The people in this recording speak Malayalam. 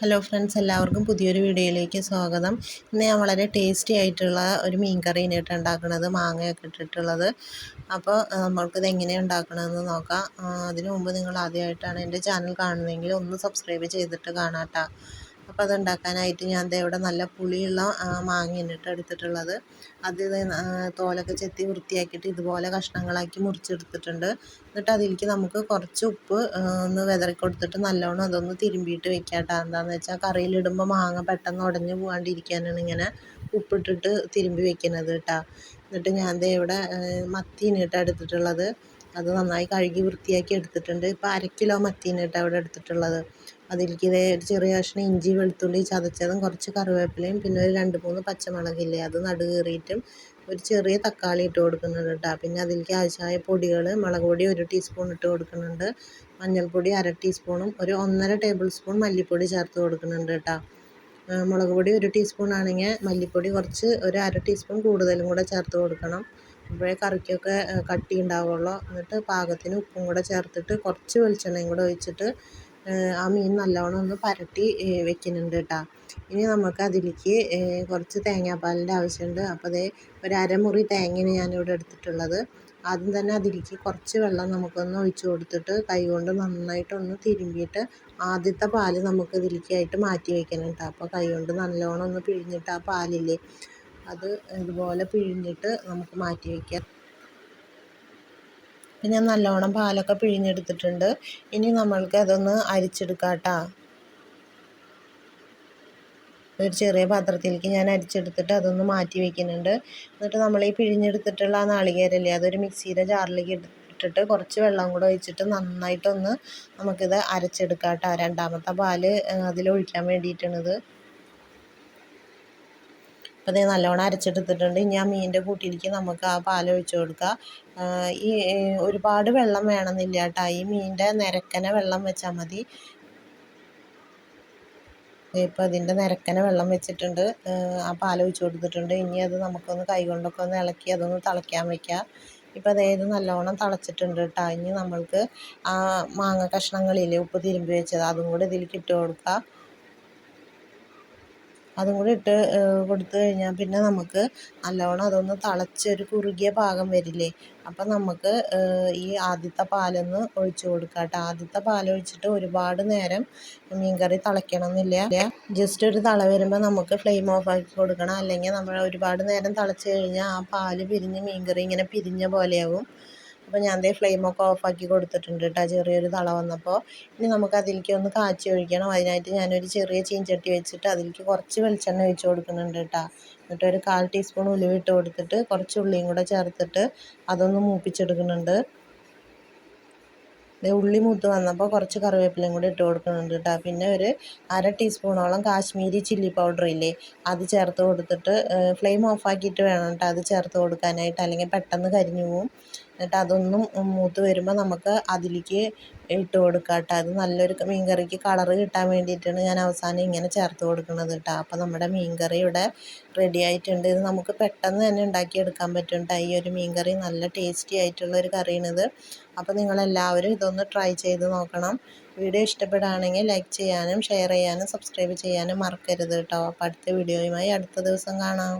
ഹലോ ഫ്രണ്ട്സ് എല്ലാവർക്കും പുതിയൊരു വീഡിയോയിലേക്ക് സ്വാഗതം. ഇന്ന് ഞാൻ വളരെ ടേസ്റ്റി ആയിട്ടുള്ള ഒരു മീൻ കറിയാണ് ഇട്ട് ഉണ്ടാക്കുന്നത് മാങ്ങയൊക്കെ ഇട്ടിട്ടുള്ളത്. അപ്പോൾ നമ്മൾക്കിത് എങ്ങനെയാണ് ഉണ്ടാക്കണമെന്ന് നോക്കാം. അതിനു മുമ്പ് നിങ്ങൾ ആദ്യമായിട്ടാണ് എന്റെ ചാനൽ കാണുന്നതെങ്കിൽ ഒന്ന് സബ്സ്ക്രൈബ് ചെയ്തിട്ട് കാണാം കേട്ടോ അപ്പോൾ അത് ഉണ്ടാക്കാനായിട്ട് ഞാൻ ദേ ഇവിടെ നല്ല പുളിയുള്ള മാങ്ങയാണ് കേട്ടോ എടുത്തിട്ടുള്ളത്. അത് തോലൊക്കെ ചെത്തി വൃത്തിയാക്കിയിട്ട് ഇതുപോലെ കഷ്ണങ്ങളാക്കി മുറിച്ചെടുത്തിട്ടുണ്ട്. എന്നിട്ട് അതിലേക്ക് നമുക്ക് കുറച്ച് ഉപ്പ് ഒന്ന് വിതറി കൊടുത്തിട്ട് നല്ലോണം അതൊന്ന് തിരുമ്പിയിട്ട് വെക്കാം കേട്ടോ എന്താണെന്ന് വെച്ചാൽ കറിയിലിടുമ്പോൾ മാങ്ങ പെട്ടെന്ന് ഉടഞ്ഞു പോകാണ്ടിരിക്കാനാണ് ഇങ്ങനെ ഉപ്പിട്ടിട്ട് തിരുമ്പി വെക്കുന്നത് കേട്ടോ എന്നിട്ട് ഞാൻ ദേ ഇവിടെ മത്തിയാണ് കേട്ടോ എടുത്തിട്ടുള്ളത്. അത് നന്നായി കഴുകി വൃത്തിയാക്കി എടുത്തിട്ടുണ്ട്. ഇപ്പോൾ അര കിലോ മത്തീന് കേട്ടോ ഇവിടെ എടുത്തിട്ടുള്ളത്. അതിലേക്ക് ഒരു ചെറിയ കഷ്ണം ഇഞ്ചി വെളുത്തുള്ളി ചതച്ചതും കുറച്ച് കറിവേപ്പിലയും പിന്നെ ഒരു രണ്ട് മൂന്ന് പച്ചമുളകില്ലേ അത് നടുകീറിയിട്ടും ഒരു ചെറിയ തക്കാളി ഇട്ട് കൊടുക്കുന്നുണ്ട് കേട്ടോ. പിന്നെ അതിലേക്ക് ആവശ്യമായ പൊടികൾ മുളക് പൊടി ഒരു ടീസ്പൂൺ ഇട്ട് കൊടുക്കുന്നുണ്ട്. മഞ്ഞൾപ്പൊടി അര ടീസ്പൂണും ഒരു ഒന്നര ടേബിൾ സ്പൂൺ മല്ലിപ്പൊടി ചേർത്ത് കൊടുക്കുന്നുണ്ട് കേട്ടോ. മുളക് പൊടി ഒരു ടീസ്പൂൺ ആണെങ്കിൽ മല്ലിപ്പൊടി കുറച്ച് ഒരു അര ടീസ്പൂൺ കൂടുതലും കൂടെ ചേർത്ത് കൊടുക്കണം. അപ്പോഴേ കറിക്കൊക്കെ കട്ടി ഉണ്ടാവുള്ളൂ എന്നിട്ട് പാകത്തിന് ഉപ്പും കൂടെ ചേർത്തിട്ട് കുറച്ച് വെളിച്ചെണ്ണയും കൂടെ ഒഴിച്ചിട്ട് ആ മീൻ നല്ലവണ്ണം ഒന്ന് പരട്ടി വെക്കുന്നുണ്ട് കേട്ടോ ഇനി നമുക്ക് അതിലേക്ക് കുറച്ച് തേങ്ങാപ്പാലിന്റെ ആവശ്യമുണ്ട്. അപ്പോൾ അതേ ഒരു അരമുറി തേങ്ങയാണ് ഞാനിവിടെ എടുത്തിട്ടുള്ളത്. ആദ്യം തന്നെ അതിലേക്ക് കുറച്ച് വെള്ളം നമുക്കൊന്ന് ഒഴിച്ചു കൊടുത്തിട്ട് കൈകൊണ്ട് നന്നായിട്ടൊന്ന് തിരുമ്പിയിട്ട് ആദ്യത്തെ പാൽ നമുക്ക് ഇതിലേക്കായിട്ട് മാറ്റി വയ്ക്കണം കേട്ടോ അപ്പോൾ കൈകൊണ്ട് നല്ലവണ്ണം ഒന്ന് പിഴിഞ്ഞിട്ട് ആ പാലില്ലേ അത് ഇതുപോലെ പിഴിഞ്ഞിട്ട് നമുക്ക് മാറ്റി വയ്ക്കാം. അപ്പം ഞാൻ നല്ലോണം പാലൊക്കെ പിഴിഞ്ഞെടുത്തിട്ടുണ്ട്. ഇനി നമ്മൾക്ക് അതൊന്ന് അരിച്ചെടുക്കാം കേട്ടോ ഒരു ചെറിയ പാത്രത്തിലേക്ക് ഞാൻ അരിച്ചെടുത്തിട്ട് അതൊന്ന് മാറ്റി വയ്ക്കുന്നുണ്ട്. എന്നിട്ട് നമ്മൾ ഈ പിഴിഞ്ഞെടുത്തിട്ടുള്ള ആ നാളികേരല്ലേ അതൊരു മിക്സിയുടെ ജാറിലേക്ക് ഇട്ടിട്ട് കുറച്ച് വെള്ളം കൂടെ ഒഴിച്ചിട്ട് നന്നായിട്ടൊന്ന് നമുക്കിത് അരച്ചെടുക്കാം കേട്ടോ രണ്ടാമത്തെ പാൽ അതിലൊഴിക്കാൻ വേണ്ടിയിട്ടാണിത്. അപ്പോൾ ഇത് നല്ലോണം അരച്ചെടുത്തിട്ടുണ്ട്. ഇനി ആ മീനിന്റെ കൂട്ടിലേക്ക് നമുക്ക് ആ പാൽ ഒഴിച്ച് കൊടുക്കുക ഈ ഒരുപാട് വെള്ളം വേണമെന്നില്ല കേട്ടോ. ഈ മീനിന്റെ നിരക്കനെ വെള്ളം വെച്ചാൽ മതി. ഇപ്പോൾ അതിന്റെ നിരക്കനെ വെള്ളം വെച്ചിട്ടുണ്ട്. ആ പാൽ ഒഴിച്ച് കൊടുത്തിട്ടുണ്ട്. ഇനി അത് നമുക്കൊന്ന് കൈകൊണ്ടൊക്കെ ഒന്ന് ഇളക്കി അതൊന്ന് തിളയ്ക്കാൻ വയ്ക്കുക ഇപ്പോൾ അതായത് നല്ലോണം തിളച്ചിട്ടുണ്ട് കേട്ടോ. ഇനി നമ്മൾക്ക് ആ മാങ്ങ കഷ്ണങ്ങളില്ലേ ഉപ്പ് തിരുമ്പി വെച്ചത് അതും കൂടി ഇതിലേക്ക് ഇട്ട് കൊടുക്കുക അതും കൂടി ഇട്ട് കൊടുത്തു കഴിഞ്ഞാൽ പിന്നെ നമുക്ക് നല്ലവണ്ണം അതൊന്ന് തിളച്ച് ഒരു കുറുകിയ പാകം വരില്ലേ? അപ്പം നമുക്ക് ഈ ആദ്യത്തെ പാലൊന്ന് ഒഴിച്ച് കൊടുക്കാം കേട്ടോ ആദ്യത്തെ പാലൊഴിച്ചിട്ട് ഒരുപാട് നേരം മീൻകറി തിളയ്ക്കണമെന്നില്ല ജസ്റ്റ് ഒരു തള വരുമ്പോൾ നമുക്ക് ഫ്ലെയിം ഓഫ് ആക്കി കൊടുക്കണം. അല്ലെങ്കിൽ നമ്മൾ ഒരുപാട് നേരം തിളച്ച് കഴിഞ്ഞാൽ ആ പാൽ പിരിഞ്ഞ് മീൻകറി ഇങ്ങനെ പിരിഞ്ഞ പോലെയാവും. അപ്പോൾ ഞാൻ ദേ ഫ്ലെയിമൊക്കെ ഓഫാക്കി കൊടുത്തിട്ടുണ്ട് കേട്ടോ ചെറിയൊരു തള വന്നപ്പോൾ ഇനി നമുക്ക് അതിലേക്ക് ഒന്ന് കാച്ചി ഒഴിക്കണം. അതിനായിട്ട് ഞാനൊരു ചെറിയ ചീഞ്ചട്ടി വെച്ചിട്ട് അതിലേക്ക് കുറച്ച് വെളിച്ചെണ്ണ ഒഴിച്ച് കൊടുക്കുന്നുണ്ട് കേട്ടോ എന്നിട്ട് ഒരു കാൽ ടീസ്പൂൺ ഉലുവ ഇട്ട് കൊടുത്തിട്ട് കുറച്ച് ഉള്ളിയും കൂടെ ചേർത്തിട്ട് അതൊന്ന് മൂപ്പിച്ചെടുക്കുന്നുണ്ട്. ഉള്ളി മൂത്ത് വന്നപ്പോൾ കുറച്ച് കറിവേപ്പിലയും കൂടി ഇട്ട് കൊടുക്കുന്നുണ്ട് കേട്ടോ പിന്നെ ഒരു അര ടീസ്പൂണോളം കാശ്മീരി ചില്ലി പൗഡർ ഇല്ലേ അത് ചേർത്ത് കൊടുത്തിട്ട് ഫ്ലെയിം ഓഫാക്കിയിട്ട് വേണം കേട്ടോ അത് ചേർത്ത് കൊടുക്കാനായിട്ട്. അല്ലെങ്കിൽ പെട്ടെന്ന് കരിഞ്ഞു പോവും. എന്നിട്ട് അതൊന്നും മൂത്ത് വരുമ്പോൾ നമുക്ക് അതിലേക്ക് ഇട്ട് കൊടുക്കുക കേട്ടോ അത് നല്ലൊരു മീൻ കറിക്ക് കളറ് കിട്ടാൻ വേണ്ടിയിട്ടാണ് ഞാൻ അവസാനം ഇങ്ങനെ ചേർത്ത് കൊടുക്കുന്നത് കേട്ടോ. അപ്പോൾ നമ്മുടെ മീൻ കറി ഇവിടെ റെഡി ആയിട്ടുണ്ട്. ഇത് നമുക്ക് പെട്ടെന്ന് തന്നെ ഉണ്ടാക്കിയെടുക്കാൻ പറ്റും കേട്ടോ. ഈ ഒരു മീൻ കറി നല്ല ടേസ്റ്റി ആയിട്ടുള്ള ഒരു കറിയാണിത്. അപ്പോൾ നിങ്ങളെല്ലാവരും ഇതൊന്ന് ട്രൈ ചെയ്ത് നോക്കണം. വീഡിയോ ഇഷ്ടപ്പെടുകയാണെങ്കിൽ ലൈക്ക് ചെയ്യാനും ഷെയർ ചെയ്യാനും സബ്സ്ക്രൈബ് ചെയ്യാനും മറക്കരുത് കേട്ടോ. അപ്പോൾ അടുത്ത വീഡിയോയുമായി അടുത്ത ദിവസം കാണാം.